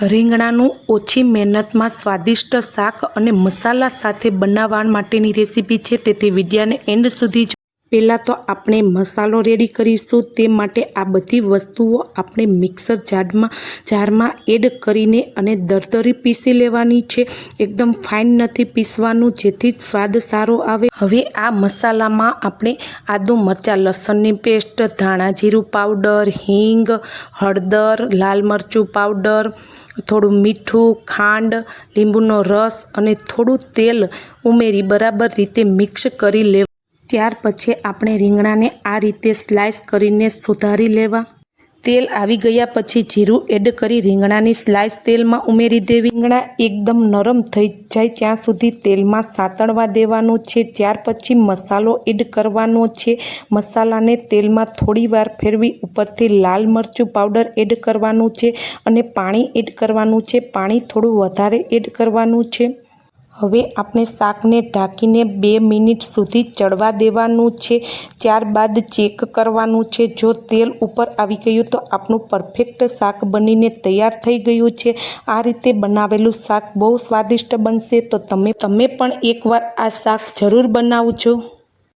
રીંગણાનું ઓછી મહેનતમાં સ્વાદિષ્ટ શાક અને મસાલા સાથે બનાવવા માટેની રેસીપી છે તેથી વિડીયાને એન્ડ સુધી પહેલાં તો આપણે મસાલો રેડી કરીશું તે માટે આ બધી વસ્તુઓ આપણે મિક્સર જારમાં જારમાં એડ કરીને અને દરદરી પીસી લેવાની છે. એકદમ ફાઇન નથી પીસવાનું, જેથી સ્વાદ સારો આવે. હવે આ મસાલામાં આપણે આદુ મરચાં, લસણની પેસ્ટ, ધાણા જીરું પાવડર હિંગ, હળદર, લાલ મરચું પાવડર થોડું મીઠું, ખાંડ, લીંબુનો રસ અને થોડું તેલ ઉમેરી બરાબર રીતે મિક્સ કરી લેવા. ત્યાર પછી આપણે રીંગણાને આ રીતે સ્લાઇસ કરીને સુધારી લેવા. તેલ આવી ગયા પછી જીરું એડ કરી રીંગણાની સ્લાઇસ તેલમાં ઉમેરી દેવી. રીંગણા એકદમ નરમ થઈ જાય ત્યાં સુધી તેલમાં સાતળવા દેવાનું છે. ત્યાર પછી મસાલો એડ કરવાનો છે. મસાલાને તેલમાં થોડીવાર ફેરવી ઉપરથી લાલ મરચું પાવડર એડ કરવાનું છે અને પાણી એડ કરવાનું છે. પાણી થોડું વધારે એડ કરવાનું છે. હવે આપણે શાકને ઢાંકીને બે મિનિટ સુધી ચડવા દેવાનું છે. ત્યારબાદ ચેક કરવાનું છે. જો તેલ ઉપર આવી ગયું તો આપણું પરફેક્ટ શાક બનીને તૈયાર થઈ ગયું છે. આ રીતે બનાવેલું શાક બહુ સ્વાદિષ્ટ બનશે. તો તમે તમે પણ એકવાર આ શાક જરૂર બનાવજો.